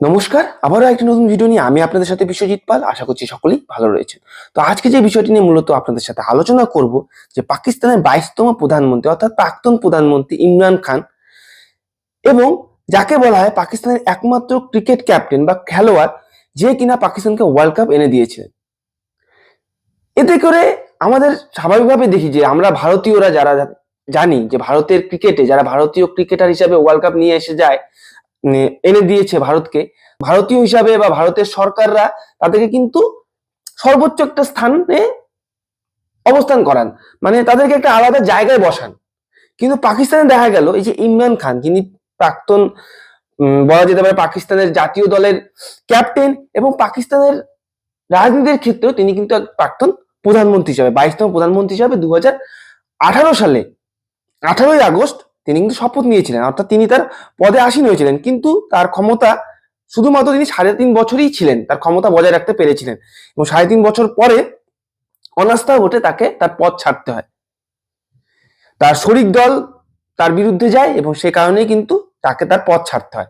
নমস্কার, আবারও একটি নতুন ভিডিও নিয়ে আমি আপনাদের সাথে বিশ্বজিৎ পাল, আশা করছি সকলেই ভালো রয়েছেন। তো আজকে যে বিষয়টি নিয়ে মূলত আপনাদের সাথে আলোচনা করব, যে পাকিস্তানের বাইশতম প্রধানমন্ত্রী, অর্থাৎ প্রাক্তন প্রধানমন্ত্রী ইমরান খান, এবং যাকে বলা হয় পাকিস্তানের একমাত্র ক্রিকেট ক্যাপ্টেন বা খেলোয়াড়, যে কিনা পাকিস্তানকে ওয়ার্ল্ড কাপ এনে দিয়েছিলেন। এতে করে আমাদের স্বাভাবিকভাবে দেখি যে আমরা ভারতীয়রা যারা জানি যে ভারতের ক্রিকেটে যারা ভারতীয় ক্রিকেটার হিসাবে ওয়ার্ল্ড কাপ নিয়ে এসে যায় এনে দিয়েছে ভারতকে। ভারতীয় হিসাবে বা ভারতের সরকাররা তাদেরকে কিন্তু সর্বোচ্চ একটা স্থানে অবস্থান করান। মানে তাদেরকে একটা আলাদা জায়গায় বসান। কিন্তু পাকিস্তানে দেখা গেল, এই যে ইমরান খান, যিনি প্রাক্তন বলা যেতে পারে পাকিস্তানের জাতীয় দলের ক্যাপ্টেন এবং পাকিস্তানের রাজনীতির ক্ষেত্রেও তিনি কিন্তু প্রাক্তন প্রধানমন্ত্রী হিসাবে, বাইশতম প্রধানমন্ত্রী হিসাবে দু সালে, আঠারোই আগস্ট তিনি কিন্তু শপথ নিয়েছিলেন, অর্থাৎ তিনি তার পদে আসীন হয়েছিলেন। কিন্তু তার ক্ষমতা শুধুমাত্র তিনি সাড়ে তিন বছরই ছিলেন, তার ক্ষমতা বজায় রাখতে পেরেছিলেন। এবং সাড়ে তিন বছর পরে অনাস্থা ভোটে তাকে তার পদ ছাড়তে হয়। তার শরিক দল তার বিরুদ্ধে যায় এবং সে কারণেই কিন্তু তাকে তার পদ ছাড়তে হয়।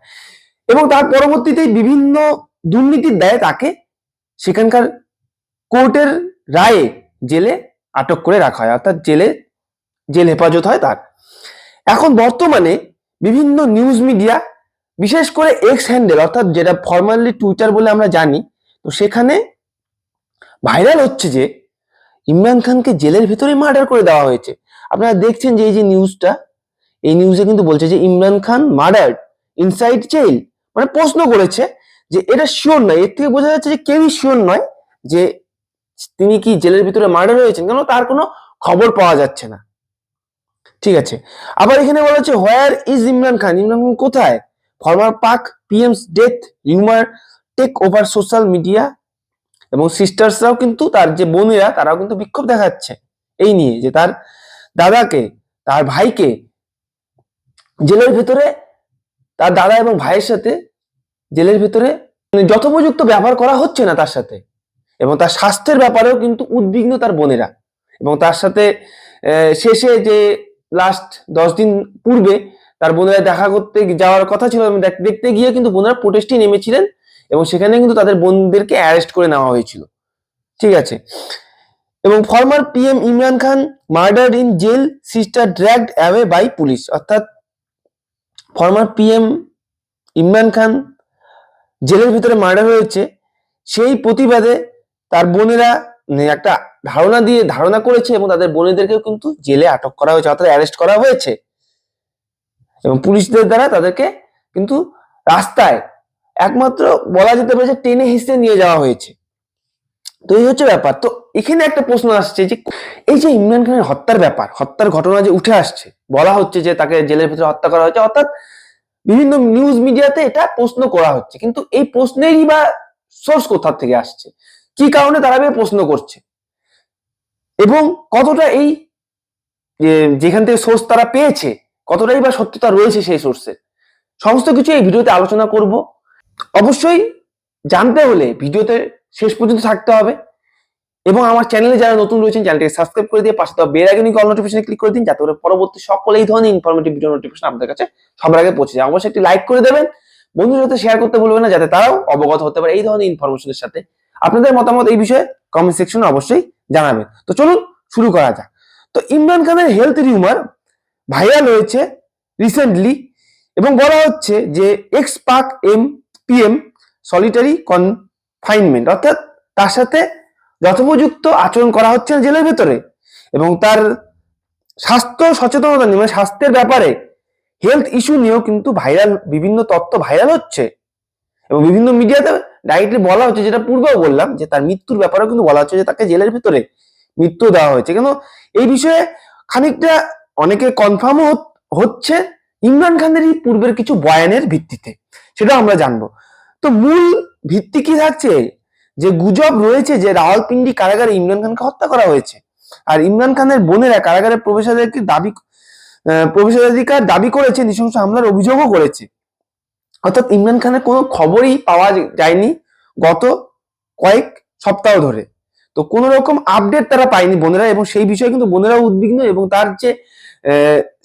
এবং তার পরবর্তীতে বিভিন্ন দুর্নীতির দায়ে তাকে সেখানকার কোর্টের রায়ে জেলে আটক করে রাখা হয়, অর্থাৎ জেলে, জেল হেফাজত হয় তার। এখন বর্তমানে বিভিন্ন নিউজ মিডিয়া বিশেষ করে এক্স হ্যান্ডেল অর্থাৎ যেটা ফর্মালি টুইটার বলে আমরা জানি, তো সেখানে ভাইরাল হচ্ছে যে ইমরান খানকে জেলের ভেতরে মার্ডার করে দেওয়া হয়েছে। আপনারা দেখছেন যে এই যে নিউজটা এই নিউজে কিন্তু বলছে যে Imran Khan murder inside jail মানে প্রশ্ন করেছে যে এটা শিওর নয়, এর থেকে বোঝা যাচ্ছে যে কেউই শিওর নয় যে তিনি কি জেলের ভিতরে মার্ডার হয়েছেন কেন তার কোনো খবর পাওয়া যাচ্ছে না। ঠিক আছে। আবার এখানে বলা হচ্ছে হোয়ার ইজ ইমরান খান? ইমরান খান কোথায়? Former Pak PM's death rumour take over social media এবং সিস্টার্সরাও কিন্তু তার যে বোনেরা, তারাও কিন্তু বিক্ষোভ দেখাচ্ছে। এই নিয়ে যে তার দাদাকে, তার ভাইকে জেলের ভেতরে, তার দাদা এবং ভাইয়ের সাথে জেলের ভেতরে মানে যথোপযুক্ত ব্যবহার করা হচ্ছে না তার সাথে। এবং তার স্বাস্থ্যের ব্যাপারেও কিন্তু উদ্বিগ্ন তার বোনেরা। এবং তার সাথে শেষে যে লাস্ট দশ দিন পূর্বে তার বোনেরা দেখা করতে যাওয়ার কথা ছিল দেখ- দেখতে গিয়ে কিন্তু বোনেরা প্রোটেস্টে নেমেছিলেন এবং সেখানে কিন্তু তাদের বোনদেরকে অ্যারেস্ট করে নেওয়া হয়েছিল। ঠিক আছে? এবং former PM Imran Khan murder in jail sister dragged away by police অর্থাৎ ফর্মার পিএম ইমরান খান জেলের ভিতরে মার্ডার হয়েছে। সেই প্রতিবাদে তার বোনেরা মানে একটা ধারণা দিয়ে ধারণা করেছে এবং তাদের বোনেদেরকেও কিন্তু জেলে আটক করা হয়েছে, অর্থাৎ অ্যারেস্ট করা হয়েছে। এবং পুলিশদের দ্বারা তাদেরকে কিন্তু রাস্তায় একমাত্র বলা যেতে পারে যে টেনে হিসেবে নিয়ে যাওয়া হয়েছে। তো এই হচ্ছে ব্যাপার। তো এখানে একটা প্রশ্ন আসছে যে, এই যে ইমরান খানের হত্যার ব্যাপার, হত্যার ঘটনা যে উঠে আসছে, বলা হচ্ছে যে তাকে জেলের ভিতরে হত্যা করা হয়েছে, অর্থাৎ বিভিন্ন নিউজ মিডিয়াতে এটা প্রশ্ন করা হচ্ছে। কিন্তু এই প্রশ্নেরই বা সোর্স কোথা থেকে আসছে? কি কারণে তারা প্রশ্ন করছে? এবং কতটা এই যেখান থেকে সোর্স তারা পেয়েছে, কতটাই বা সত্যতা রয়েছে সেই সোর্সে সমস্ত কিছু এই ভিডিওতে আলোচনা করব। অবশ্যই জানতে হলে ভিডিওতে শেষ পর্যন্ত থাকতে হবে এবং আমার চ্যানেলে যারা নতুন রয়েছেন চ্যানেলটিকে সাবস্ক্রাইব করে দিয়ে পাশে দেওয়া বেল আইকনে কল নোটিফিকেশন ক্লিক করে দিন, যাতে করে পরবর্তী সকল এই ধরনের ইনফরমেটিভ ভিডিও নোটিফিকেশন আপনাদের কাছে সবার আগে পৌঁছে যায়। অবশ্যই একটি লাইক করে দেবেন, বন্ধুদের সাথে শেয়ার করতে ভুলবেন না, যাতে তারাও অবগত হতে পারে এই ধরনের ইনফরমেশনের সাথে। আপনাদের মতামত এই বিষয়ে কমেন্ট সেকশনে অবশ্যই জানাবেন তো চলুন শুরু করা যাক। তো ইমরান খানের হেলথ রিউমার ভাইরাল হয়েছে রিসেন্টলি এবং বলা হচ্ছে যে এক্স পাক এম পিএম সলিটারি কনফাইনমেন্ট অর্থাৎ তার সাথে যথোপযুক্ত আচরণ করা হচ্ছে না জেলের ভেতরে এবং তার স্বাস্থ্য সচেতনতা নিয়ে মানে স্বাস্থ্যের ব্যাপারে হেলথ ইস্যু নিয়েও কিন্তু ভাইরাল বিভিন্ন তত্ত্ব ভাইরাল হচ্ছে। এবং বিভিন্ন মিডিয়াতে ডাইরেক্টলি বলা হচ্ছে, যেটা পূর্বেও বললাম, যে তার মৃত্যুর ব্যাপারেও কিন্তু বলা হচ্ছে যে তাকে জেলের ভিতরে মৃত্যু দেওয়া হয়েছে। কেন? এই বিষয়ে খানিকটা অনেকে কনফার্মও হচ্ছে ইমরান খানের এই পূর্বের কিছু বয়ানের ভিত্তিতে সেটা আমরা জানব। তো মূল ভিত্তি কি থাকছে? যে গুজব রয়েছে যে রাওয়ালপিন্ডি কারাগারে ইমরান খানকে হত্যা করা হয়েছে। আর ইমরান খানের বোনেরা কারাগারে প্রবেশাধিকার দাবি প্রবেশাধিকার দাবি করেছে, নৃশংস হামলার অভিযোগও করেছে। অর্থাৎ ইমরান খানের কোনো খবরই পাওয়া যায়নি গত কয়েক সপ্তাহ ধরে। তো কোন রকম আপডেট তারা পায়নি বোনেরা এবং সেই বিষয়ে কিন্তু বোনেরা উদ্বিগ্ন এবং তার যে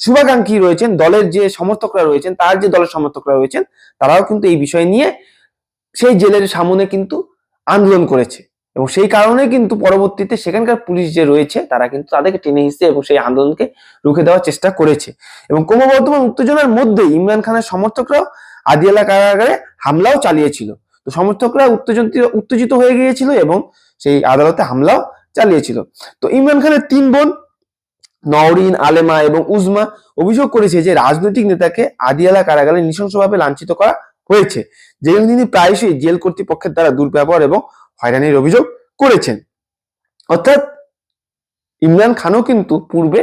শুভাকাঙ্ক্ষী রয়েছেন, দলের যে সমর্থকরা রয়েছেন, তার যে দলের সমর্থকরা রয়েছেন, তারাও কিন্তু এই বিষয় নিয়ে সেই জেলের সামনে কিন্তু আন্দোলন করেছে। এবং সেই কারণে কিন্তু পরবর্তীতে সেখানকার পুলিশ যে রয়েছে, তারা কিন্তু তাদেরকে টেনে হিসেবে এবং সেই আন্দোলনকে রুখে দেওয়ার চেষ্টা করেছে। এবং ক্রমবর্ধমান উত্তেজনার মধ্যে ইমরান খানের সমর্থকরাও আদিয়ালা কারাগারে হামলাও চালিয়েছিল। তো সমর্থকরা উত্তেজিত উত্তেজিত হয়ে গিয়েছিল এবং সেই আদালতে হামলাও চালিয়েছিল। তো ইমরান খানের তিন বোন, নওরিন, আলেমা এবং উজমা অভিযোগ করেছে যে রাজনৈতিক নেতাকে আদিয়ালা কারাগারে নৃশংসভাবে লাঞ্ছিত করা হয়েছে যেখানে তিনি প্রায়শই জেল কর্তৃপক্ষের দ্বারা দুর্ব্যবহার এবং হয়রানির অভিযোগ করেছেন। অর্থাৎ ইমরান খানও কিন্তু পূর্বে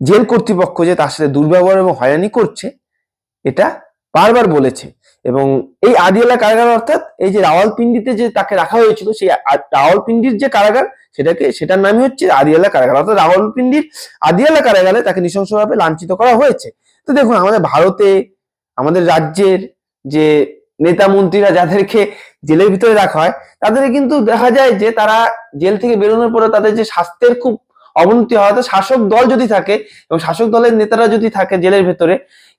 জেল কর্তৃপক্ষ যে তার সাথে দুর্ব্যবহার এবং হয়রানি করছে, এটা বারবার বলেছে। এবং এই আদিয়ালা কারাগার অর্থাৎ এই যে রাওয়ালপিন্ডিতে যে তাকে রাখা হয়েছিল, সেই রাওয়ালপিন্ডির যে কারাগার, সেটাকে, সেটার নামই হচ্ছে আদিয়ালা কারাগার। অর্থাৎ রাওয়ালপিন্ডির আদিয়ালা কারাগারে তাকে নৃশংসভাবে লাঞ্ছিত করা হয়েছে। তো দেখুন, আমাদের ভারতে, আমাদের রাজ্যের যে নেতা মন্ত্রীরা যাদেরকে জেলের ভিতরে রাখা হয় তাদের কিন্তু দেখা যায় যে তারা জেল থেকে বেরোনোর পরে তাদের যে স্বাস্থ্যের খুব অবনতি হয় শাসক দল যদি থাকে, এবং শাসক দলের নেতারা যদি থাকে জেলের ভেতরে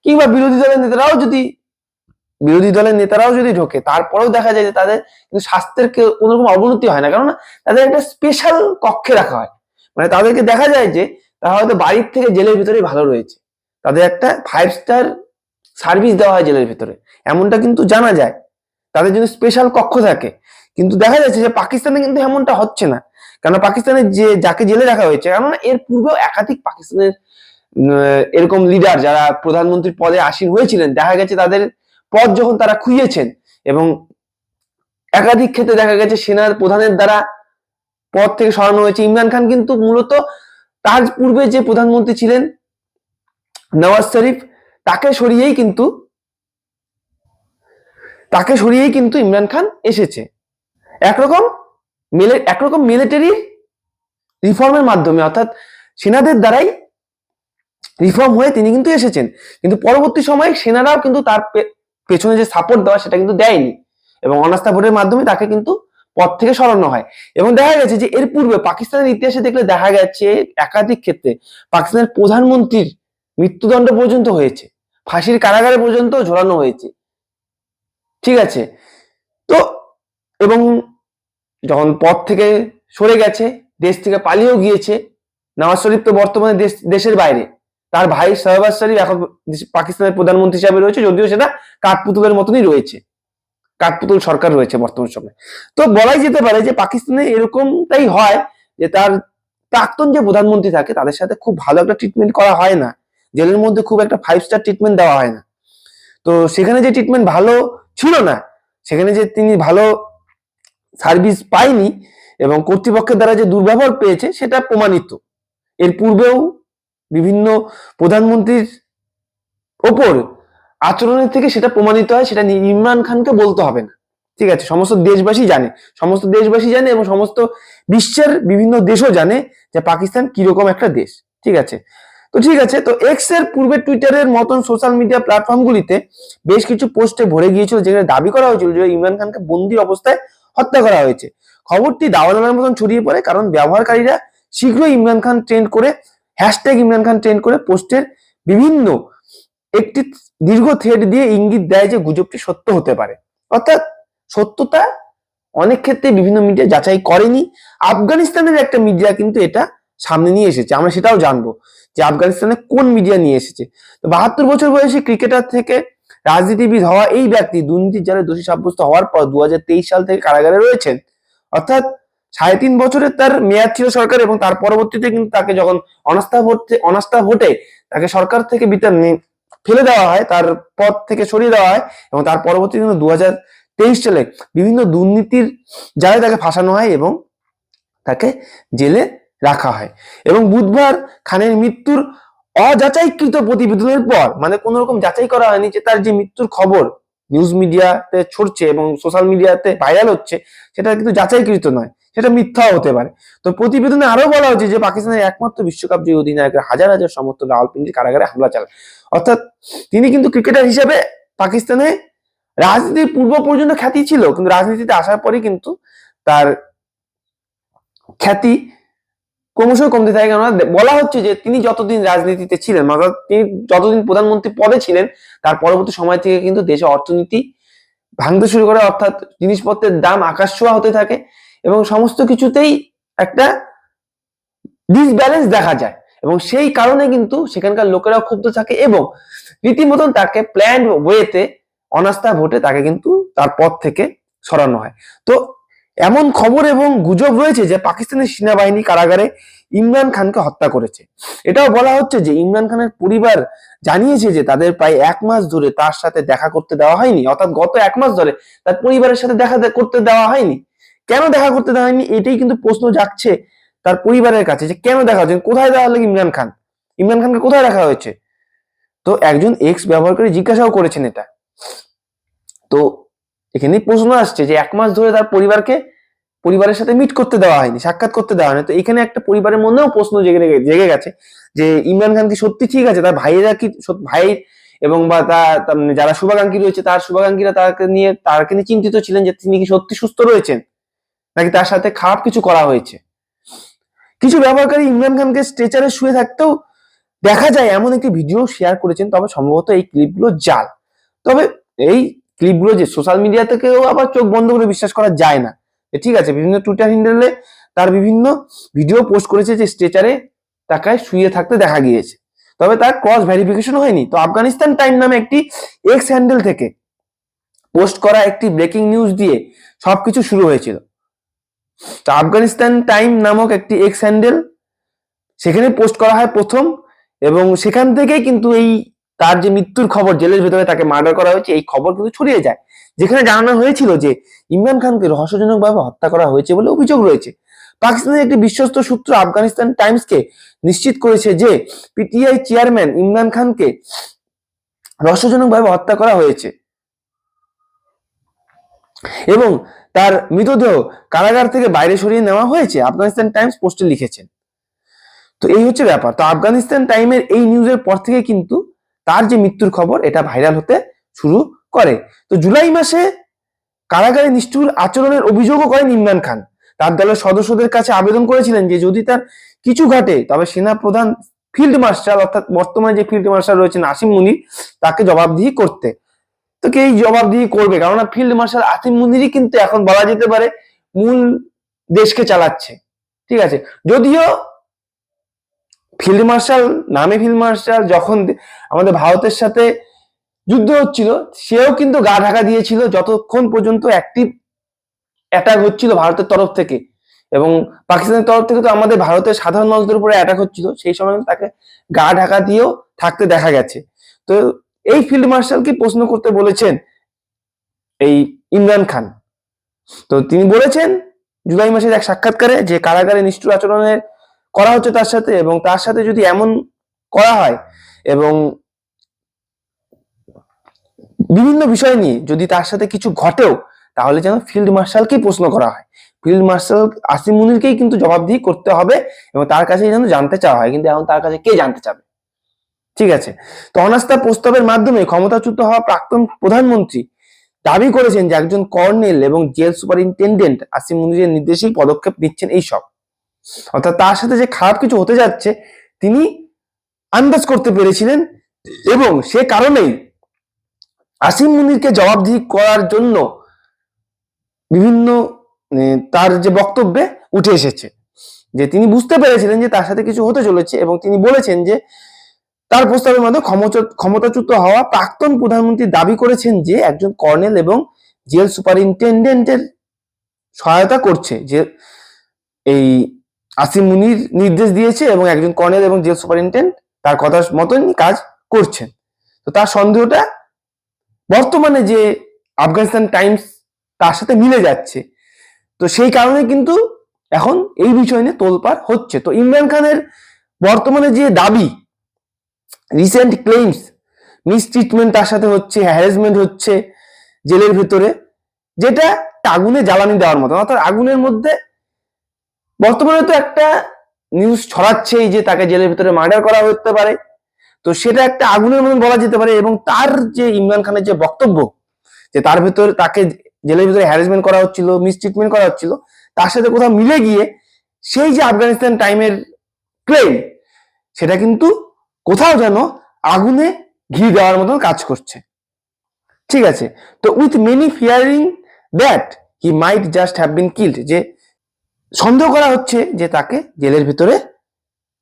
কিংবা বিরোধী দলের নেতারাও যদি, বিরোধী দলের নেতারাও যদি ঢোকে, তারপরেও দেখা যায় যে তাদের কিন্তু স্বাস্থ্যের কোনো রকম অবনতি হয় না। কেননা তাদের একটা স্পেশাল কক্ষে রাখা হয়। মানে তাদেরকে দেখা যায় যে তারা হয়তো বাড়ির থেকে জেলের ভিতরেই ভালো রয়েছে। তাদের একটা ফাইভ স্টার সার্ভিস দেওয়া হয় জেলের ভিতরে। এমনটা কিন্তু জানা যায়। তাদের জন্য স্পেশাল কক্ষ থাকে। কিন্তু দেখা যাচ্ছে যে পাকিস্তানে কিন্তু এমনটা হচ্ছে না। কেন পাকিস্তানের যে, যাকে জেলে রাখা হয়েছে, কেননা এর পূর্বেও একাধিক পাকিস্তানের এরকম লিডার যারা প্রধানমন্ত্রীর পদে আসীন হয়েছিলেন, দেখা গেছে তাদের পদ যখন তারা খুইয়েছেন এবং একাধিক ক্ষেত্রে দেখা গেছে সেনার প্রধানের দ্বারা পদ থেকে সরানো হয়েছে। ইমরান খান কিন্তু মূলত তার পূর্বে যে প্রধানমন্ত্রী ছিলেন, নওয়াজ শরীফ, তাকে সরিয়েই কিন্তু, তাকে সরিয়েই কিন্তু ইমরান খান এসেছে। একরকম মিলে একরকম মিলিটারি রিফর্মের মাধ্যমে, অর্থাৎ সেনাদের দ্বারাই রিফর্ম হয়ে তিনি কিন্তু এসেছেন। কিন্তু পরবর্তী সময়ে সেনারাও কিন্তু তার পেছনে যে সাপোর্ট দেওয়া সেটা কিন্তু দেয়নি এবং অনাস্থা ভোটের মাধ্যমে তাকে কিন্তু পদ থেকে সরানো হয়। এবং দেখা গেছে যে এর পূর্বে পাকিস্তানের ইতিহাসে দেখলে দেখা গেছে একাধিক ক্ষেত্রে পাকিস্তানের প্রধানমন্ত্রীর মৃত্যুদণ্ড পর্যন্ত হয়েছে। ফাঁসির কারাগারে পর্যন্ত ঝোলানো হয়েছে। ঠিক আছে? তো এবং যখন পথ থেকে সরে গেছে, দেশ থেকে পালিয়েও গিয়েছে, নওয়াজ শরীফ তো বর্তমানে দেশ দেশের বাইরে। তার ভাই শাহবাজ শরীফ এখন পাকিস্তানের প্রধানমন্ত্রী হিসাবে রয়েছে, যদিও সেটা কাঠপুতুলের মতনই রয়েছে। কাঠপুতুল সরকার রয়েছে বর্তমান সময়ে। তো বলাই যেতে পারে যে পাকিস্তানে এরকমটাই হয় যে তার প্রাক্তন যে প্রধানমন্ত্রী থাকে, তাদের সাথে খুব ভালো একটা ট্রিটমেন্ট করা হয় না। জেলের মধ্যে খুব একটা ফাইভ স্টার ট্রিটমেন্ট দেওয়া হয় না। তো সেখানে যে ট্রিটমেন্ট ভালো ছিল না, সেখানে যে তিনি ভালো সার্ভিস পায়নি এবং কর্তৃপক্ষের দ্বারা যে দুর্ব্যবহার পেয়েছে, সেটা প্রমাণিত। এর পূর্বেও বিভিন্ন প্রধানমন্ত্রীর ওপর আচরণের থেকে সেটা প্রমাণিত হয়, সেটা ইমরান খানকে বলতে হবে না। ঠিক আছে, সমস্ত দেশবাসী জানে, সমস্ত দেশবাসী জানে এবং সমস্ত বিশ্বের বিভিন্ন দেশও জানে যে পাকিস্তান কীরকম একটা দেশ। ঠিক আছে? তো ঠিক আছে, তো এক্সের পূর্বে টুইটারের মতন সোশ্যাল মিডিয়া প্ল্যাটফর্মগুলিতে বেশ কিছু পোস্টে ভরে গিয়েছিল যেখানে দাবি করা হয়েছিল যে ইমরান খানকে বন্দির অবস্থায় হত্যা করা হয়েছে। খবরটি দাওয়ানামের মতন ছড়িয়ে পড়ে কারণ ব্যবহারকারীরা শীঘ্রই ইমরান খান ট্রেন্ড করে হ্যাশট্যাগ ইমরান খান ট্রেন্ড করে পোস্টের বিভিন্ন একটি দীর্ঘ থ্রেড দিয়ে ইঙ্গিত দেয় যে গুজবটি সত্য হতে পারে। অর্থাৎ সত্যতা অনেক ক্ষেত্রে বিভিন্ন মিডিয়া যাচাই করেনি। আফগানিস্তানের একটা মিডিয়া কিন্তু এটা সামনে নিয়ে এসেছে, আমরা সেটাও জানব যে আফগানিস্তানে কোন মিডিয়া নিয়ে এসেছে। তো বাহাত্তর বছর বয়সী ক্রিকেটার থেকে রাজনীতিবিদ হওয়া এই ব্যক্তি দুর্নীতির জালে দোষী সাব্যস্ত হওয়ার পর দু হাজার তেইশ সাল থেকে কারাগারে রয়েছেন। অর্থাৎ সাড়ে তিন বছরের তার মেয়াদ ছিল সরকার এবং তার পরবর্তীতে কিন্তু তাকে যখন অনাস্থা ভোট, অনাস্থা ভোটে তাকে সরকার থেকে বিতার ফেলে দেওয়া হয়, তার পদ থেকে সরিয়ে দেওয়া হয় এবং তার পরবর্তী পরবর্তীতে দু তেইশ সালে বিভিন্ন দুর্নীতির জালে তাকে ফাঁসানো হয় এবং তাকে জেলে রাখা হয় এবং বুধবার খানের মৃত্যুর অযাচাইকৃত প্রতিবেদনের পর মানে কোন রকম যাচাই করা হয়নি যে তার যে মৃত্যুর খবর নিউজ মিডিয়াতে ছড়ছে এবং সোশ্যাল মিডিয়াতে ভাইরাল হচ্ছে, সেটা কিন্তু যাচাইকৃত নয়। সেটা মিথ্যাও হতে পারে। তো প্রতিবেদনে আরও বলা হচ্ছে যে পাকিস্তানের একমাত্র বিশ্বকাপ জয়ী অধিনায়কের হাজার হাজার সমর্থক রাওয়ালপিন্ডির কারাগারে হামলা চালায়। অর্থাৎ তিনি কিন্তু ক্রিকেটার হিসেবে পাকিস্তানে রাজনীতির পূর্ব পর্যন্ত খ্যাতি ছিল, কিন্তু রাজনীতিতে আসার পরে কিন্তু তার খ্যাতি ক্রমশ কমতে থাকে। কেননা বলা হচ্ছে যে তিনি যতদিন রাজনীতিতে ছিলেন অর্থাৎ তিনি যতদিন প্রধানমন্ত্রী পদে ছিলেন, তার পরবর্তী সময় থেকে কিন্তু দেশে অর্থনীতি ভাঙতে শুরু করে, অর্থাৎ জিনিসপত্রের দাম আকাশ ছোঁয়া হতে থাকে। এবং সমস্ত কিছুতেই একটা ডিসব্যালেন্স দেখা যায়। এবং সেই কারণে কিন্তু সেখানকার লোকেরা ক্ষুব্ধ থাকে এবং রীতিমতন তাকে প্ল্যান ওয়েতে অনাস্থা ভোটে তাকে কিন্তু তার পদ থেকে সরানো হয়। তো এমন খবর এবং গুজব রয়েছে যে পাকিস্তানের সেনাবাহিনী কারাগারে ইমরান খানকে হত্যা করেছে। এটাও বলা হচ্ছে যে ইমরান খানের পরিবার জানিয়েছে যে তাদের প্রায় এক মাস ধরে তার সাথে দেখা করতে দেওয়া হয়নি। অর্থাৎ গত এক মাস ধরে তার পরিবারের সাথে দেখা করতে দেওয়া হয়নি। কেন দেখা করতে দেওয়া হয়নি? এটাই কিন্তু প্রশ্ন যাচ্ছে তার পরিবারের কাছে যে কেন দেখা হচ্ছে? কোথায় দেওয়া হলো ইমরান খান? ইমরান খানকে কোথায় রাখা হয়েছে? তো একজন এক্স ব্যবহারকারী জিজ্ঞাসাও করেছেন এটা। তো এখানে প্রশ্ন আসছে যে এক মাস ধরে তার পরিবারকে, পরিবারের সাথে মিট করতে দেওয়া হয়নি, সাক্ষাৎ করতে দেওয়া হয়নি। তো এখানে একটা পরিবারের মধ্যেও প্রশ্ন জেগে জেগে গেছে যে ইমরান খান কি সত্যি ঠিক আছে? তার ভাইয়েরা কি ভাই এবং বা তার মানে যারা শুভাকাঙ্ক্ষী রয়েছে, তার শুভাকাঙ্ক্ষীরা তাকে নিয়ে তাকে নিয়ে চিন্তিত ছিলেন যে তিনি কি সত্যি সুস্থ রয়েছেন? নাকি তার সাথে খারাপ কিছু করা হয়েছে? কিছু ব্যবহারকারী ইমরান খানকে স্ট্রেচারে শুয়ে থাকতেও দেখা যায় এমন একটি ভিডিও শেয়ার করেছেন, তবে সম্ভবত এই ক্লিপগুলো জাল। তবে এই ক্লিপগুলো যে সোশ্যাল মিডিয়া থেকেও আবার চোখ বন্ধ করে বিশ্বাস করা যায় না। ঠিক আছে, বিভিন্ন টুইটার হ্যান্ডেলে তার বিভিন্ন ভিডিও পোস্ট করেছে যে স্ট্রেচারে তাকে শুয়ে থাকতে দেখা গিয়েছে। তবে তার ক্রস ভেরিফিকেশন হয়নি। তো আফগানিস্তান টাইম নামে একটি এক্স হ্যান্ডেল থেকে পোস্ট করা একটি ব্রেকিং নিউজ দিয়ে সবকিছু শুরু হয়েছিল। তো আফগানিস্তান টাইম নামক একটি এক্স হ্যান্ডেল সেখানে পোস্ট করা হয় প্রথম এবং সেখান থেকেই কিন্তু এই তার যে মৃত্যুর খবর জেলের ভেতরে তাকে মার্ডার করা হয়েছে, এই খবর কিন্তু ছড়িয়ে যায়। যেখানে জানানো হয়েছিল যে ইমরান খানকে রহস্যজনকভাবে হত্যা করা হয়েছে বলে অভিযোগ রয়েছে। পাকিস্তানের একটি বিশ্বস্ত সূত্র আফগানিস্তান টাইমসকে নিশ্চিত করেছে যে পিটিআই চেয়ারম্যান ইমরান খানকে রহস্যজনকভাবে হত্যা করা হয়েছে। এবং তার মৃতদেহ কারাগার থেকে বাইরে সরিয়ে নেওয়া হয়েছে, আফগানিস্তান টাইমস পোস্টে লিখেছেন। তো এই হচ্ছে ব্যাপার। তো আফগানিস্তান টাইমের এই নিউজের পর থেকে কিন্তু তার যে মৃত্যুর খবর, এটা ভাইরাল হতে শুরু করে। তো জুলাই মাসে কারাগারে নিষ্ঠুর আচরণের অভিযোগও করেন ইমরান খান। তার দলের সদস্যদের কাছে আবেদন করেছিলেন যে যদি তার কিছু ঘটে, তবে সেনা প্রধান ফিল্ড মার্শাল, অর্থাৎ বর্তমানে যে ফিল্ড মার্শাল রয়েছেন আসিম মুনির, তাকে জবাবদিহি করতে। তো কে জবাবদিহি করবে? কেননা ফিল্ড মার্শাল আসিম মুনিরই কিন্তু এখন বলা যেতে পারে মূল দেশকে চালাচ্ছে। ঠিক আছে? যদিও ফিল্ড মার্শাল, নামে ফিল্ড মার্শাল, যখন আমাদের ভারতের সাথে যুদ্ধ হচ্ছিল, সেও কিন্তু গা ঢাকা দিয়েছিল যতক্ষণ পর্যন্ত অ্যাক্টিভ অ্যাটাক হচ্ছিল ভারতের তরফ থেকে। এবং পাকিস্তানের তরফ থেকে তো আমাদের ভারতের সাধারণ মানুষদের উপরে অ্যাটাক হচ্ছিল, সেই সময় তাকে গা ঢাকা দিয়েও থাকতে দেখা গেছে। তো এই ফিল্ড মার্শালকে প্রশ্ন করতে বলেছেন এই ইমরান খান। তো তিনি বলেছেন, জুলাই মাসের এক সাক্ষাৎকারে যে কারাগারে নিষ্ঠুর আচরণের করা হচ্ছে তার সাথে এবং তার সাথে যদি এমন করা হয় এবং বিভিন্ন বিষয় নিয়ে যদি তার সাথে কিছু ঘটেও, তাহলে যেন ফিল্ড মার্শালকেই প্রশ্ন করা হয়। ফিল্ড মার্শাল আসিম মুনিরকেই কিন্তু জবাবদিহি করতে হবে এবং তার কাছে যেন জানতে চাওয়া হয়। কিন্তু এখন তার কাছে কে জানতে চাবে? ঠিক আছে? তো অনাস্থা প্রস্তাবের মাধ্যমে ক্ষমতাচ্যুত হওয়া প্রাক্তন প্রধানমন্ত্রী দাবি করেছেন যে একজন কর্নেল এবং জেল সুপারিনটেন্ডেন্ট আসিম মুনিরের নির্দেশেই পদক্ষেপ নিচ্ছেন এইসব অর্থাৎ তার সাথে যে খারাপ কিছু হতে যাচ্ছে, তিনি আন্দাজ করতে পেরেছিলেন এবং সে কারণেই আসিম মুনিরকে জবাবদিহি করার জন্য বিভিন্ন তার যে বক্তব্যে উঠে এসেছে যে তিনি বুঝতে পেরেছিলেন যে তার সাথে কিছু হতে চলেছে এবং তিনি বলেছেন যে তার প্রস্তাবের মধ্যে ক্ষমতা- ক্ষমতাচ্যুত হওয়া প্রাক্তন প্রধানমন্ত্রী দাবি করেছেন যে একজন কর্নেল এবং জেল সুপারিনটেন্ডেন্টের সহায়তা করছে। যে এই আসিম মুনির নির্দেশ দিয়েছে এবং একজন কর্নেল এবং জেল সুপারিনটেন্ডেন্ট তার কথা মতন কাজ করছেন। তো তার সন্দেহটা বর্তমানে যে আফগানিস্তান টাইমস তার সাথে মিলে যাচ্ছে। তো সেই কারণে কিন্তু এখন এই বিষয় নিয়ে তোলপাড় হচ্ছে। তো ইমরান খানের বর্তমানে যে দাবি রিসেন্ট ক্লেইমস মিসট্রিটমেন্ট তার সাথে হচ্ছে হ্যারাসমেন্ট হচ্ছে জেলের ভিতরে, যেটা আগুনে জ্বালানি দেওয়ার মতো। অর্থাৎ আগুনের মধ্যে বর্তমানে তো একটা নিউজ ছড়াচ্ছেই যে তাকে জেলের ভিতরে মার্ডার করা হতে পারে। তো সেটা একটা আগুনের মতন বলা যেতে পারে এবং তার যে ইমরান খানের যে বক্তব্য, যে তার ভেতর তাকে জেলের ভিতরে হ্যারাসমেন্ট করা হচ্ছিল মিসট্রিটমেন্ট করা হচ্ছিল, তার সাথে কোথাও মিলে গিয়ে সেই যে আফগানিস্তান টাইমের ক্লেম সেটা কিন্তু কোথাও যেন আগুনে ঘি দেওয়ার মতন কাজ করছে। ঠিক আছে, তো with many fearing that he might just have been killed যে সন্দেহ করা হচ্ছে যে তাকে জেলের ভিতরে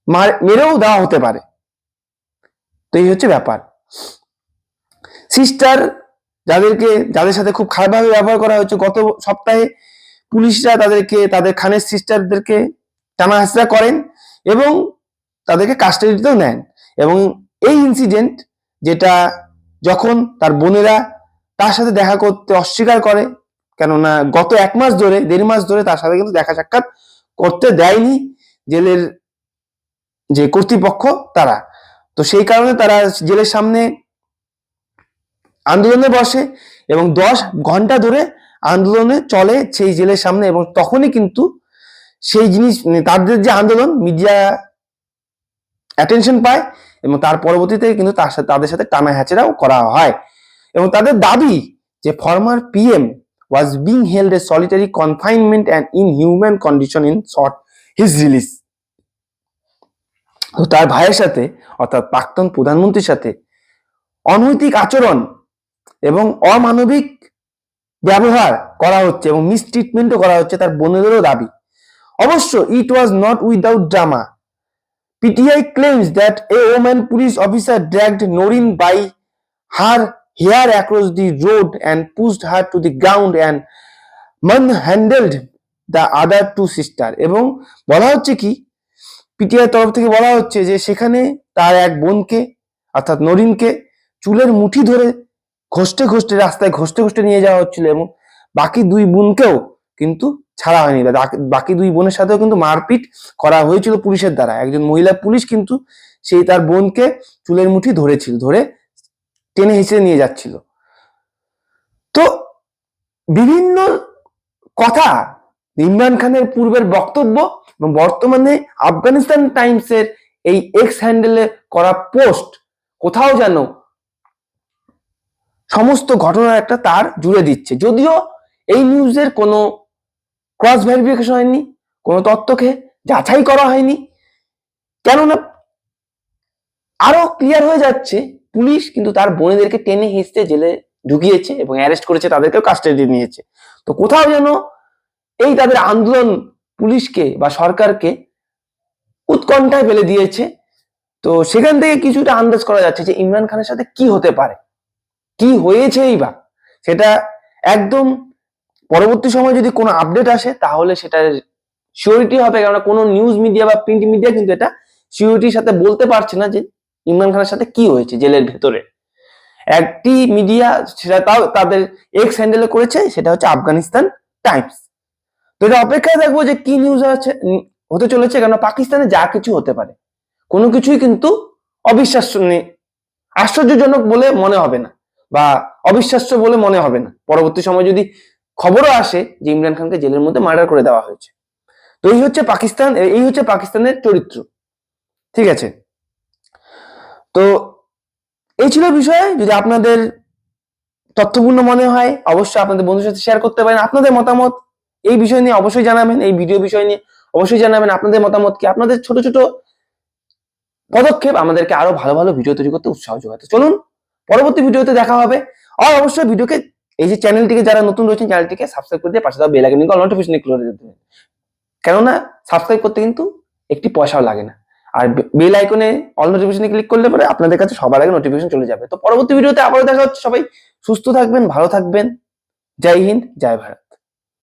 মার- মেরেও দেওয়া হতে পারে। তো এই হচ্ছে ব্যাপার। সিস্টার যাদেরকে যাদের সাথে খুব খারাপভাবে ব্যবহার করা হচ্ছে গত সপ্তাহে পুলিশরা তাদেরকে তাদের খানের সিস্টারদেরকে টানা হাসরা করেন এবং তাদেরকে কাস্টাডিতেও নেন। এবং এই ইনসিডেন্ট যেটা যখন তার বোনেরা তার সাথে দেখা করতে অস্বীকার করে, কেননা গত এক মাস ধরে, দেড় মাস ধরে তার সাথে কিন্তু দেখা সাক্ষাৎ করতে দেয়নি জেলের যে কর্তৃপক্ষ তারা। তো সেই কারণে তারা জেলের সামনে আন্দোলনে বসে এবং দশ ঘণ্টা ধরে আন্দোলনে চলে সেই জেলের সামনে এবং তখনই কিন্তু সেই জিনিস মানে তাদের যে আন্দোলন মিডিয়া অ্যাটেনশন পায় এবং তার পরবর্তীতে কিন্তু তার সাথে, তাদের সাথে টানা হ্যাচেরাও করা হয়। এবং তাদের দাবি যে former PM was being held a solitary confinement and inhuman condition in short his release তো তার ভাইয়ের সাথে, অর্থাৎ প্রাক্তন প্রধানমন্ত্রীর সাথে অনৈতিক আচরণ এবং অমানবিক ব্যবহার করা হচ্ছে এবং মিসট্রিটমেন্টও করা হচ্ছে তার বোনেদেরও দাবি। অবশ্য it was not without drama claims that a woman police officer dragged Noreen by her hair across the road and pushed her to the ground and manhandled the other two sister এবং বলা হচ্ছে কি PTI তরফ থেকে বলা হচ্ছে যে সেখানে তার এক বোনকে, অর্থাৎ নরিনকে চুলের মুঠি ধরে ঘষ্টে ঘষ্টে রাস্তায় ঘষ্টে ঘষ্টে নিয়ে যাওয়া হচ্ছিল এবং বাকি দুই বোনকেও কিন্তু ছাড়া হয়নি। বাকি- দুই বোনের সাথেও কিন্তু মারপিট করা হয়েছিল পুলিশের দ্বারা। একজন মহিলা পুলিশ কিন্তু সেই তার বোনকে চুলের মুঠি ধরেছিল, ধরে টেনে হিসেবে নিয়ে যাচ্ছিল। তো বিভিন্ন কথা, ইমরান খানের পূর্বের বক্তব্য এবং বর্তমানে আফগানিস্তান টাইমসের এই এক্স হ্যান্ডেলে করা পোস্ট কোথাও যেন সমস্ত ঘটনার একটা তার জুড়ে দিচ্ছে। যদিও এই নিউজের কোনো ক্রস ভেরিফিকেশন হয়নি, কোনো তথ্যকে যাচাই করা হয়নি। কেননা আরও ক্লিয়ার হয়ে যাচ্ছে, পুলিশ কিন্তু তার বোনেদেরকে টেনে হিঁচতে জেলে ঢুকিয়েছে এবং অ্যারেস্ট করেছে, তাদেরকেও কাস্টাডি নিয়েছে। তো কোথাও যেন এই তাদের আন্দোলন পুলিশকে বা সরকারকে উৎকণ্ঠায় ফেলে দিয়েছে। তো সেখান থেকে কিছুটা আন্দাজ করা যাচ্ছে যে ইমরান খানের সাথে কি হতে পারে, কি হয়েছেই বা সেটা একদম পরবর্তী সময় যদি কোনো আপডেট আসে, তাহলে সেটা সিওরিটি হবে, কেননা কোনো নিউজ মিডিয়া বা প্রিন্ট মিডিয়া কিন্তু এটা সিওরিটির সাথে বলতে পারছে না যে ইমরান খানের সাথে কি হয়েছে জেলের ভেতরে। একটি মিডিয়া সেটা তাও তাদের এক্স হ্যান্ডেলে করেছে, সেটা হচ্ছে আফগানিস্তান টাইমস। তো এটা অপেক্ষায় থাকব যে কি নিউজ আছে হতে চলেছে কেন পাকিস্তানে যা কিছু হতে পারে। কোনো কিছুই কিন্তু অবিশ্বাস্য নেই আশ্চর্যজনক বলে মনে হবে না, বা অবিশ্বাস্য বলে মনে হবে না। পরবর্তী সময় যদি খবরও আসে যে ইমরান খানকে জেলের মধ্যে মার্ডার করে দেওয়া হয়েছে। তো এই হচ্ছে পাকিস্তান এই হচ্ছে পাকিস্তানের চরিত্র। ঠিক আছে? তো এই ছিল বিষয়। যদি আপনাদের তথ্যপূর্ণ মনে হয়, অবশ্যই আপনাদের বন্ধুর সাথে শেয়ার করতে পারেন। আপনাদের মতামত এই বিষয় নিয়ে অবশ্যই জানাবেন, এই ভিডিও বিষয় নিয়ে অবশ্যই জানাবেন। আপনাদের মতামত কি? আপনাদের ছোট ছোট পদক্ষেপ আমাদেরকে আরও ভালো ভালো ভিডিও তৈরি করতে উৎসাহ যোগাতে। চলুন, পরবর্তী ভিডিওতে দেখা হবে। আর অবশ্যই ভিডিওকে এই যে চ্যানেলটিকে যারা নতুন রয়েছেন চ্যানেলটিকে সাবস্ক্রাইব করে দিয়ে পাশে দেওয়া বেল আইকন নোটিফিকেশন ক্লিক করে দিতে কেননা সাবস্ক্রাইব করতে কিন্তু একটি পয়সাও লাগে না। আর বেল আইকনে অল নোটিফিকেশনে ক্লিক করলে পরে আপনাদের কাছে সবার আগে নোটিফিকেশন চলে যাবে। তো পরবর্তী ভিডিওতে আবারও দেখা হচ্ছে সবাই। সুস্থ থাকবেন, ভালো থাকবেন। জয় হিন্দ, জয় ভারত।